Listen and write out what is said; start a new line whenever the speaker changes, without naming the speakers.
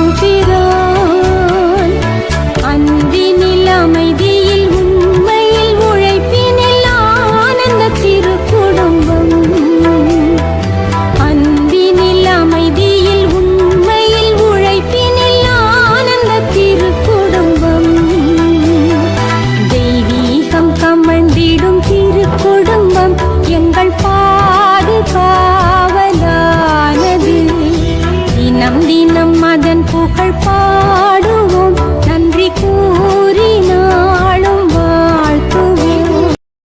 நின்றான் அன்பினில் அமைதியில் உண்மையில் உழைப்பினில் ஆனந்த திரு குடும்பம். அன்பினில் அமைதியில் உண்மையில் உழைப்பினில் ஆனந்த திரு குடும்பம். தெய்வீகம் கமழ்ந்திடும் திரு குடும்பம். எங்கள் புகழ் பா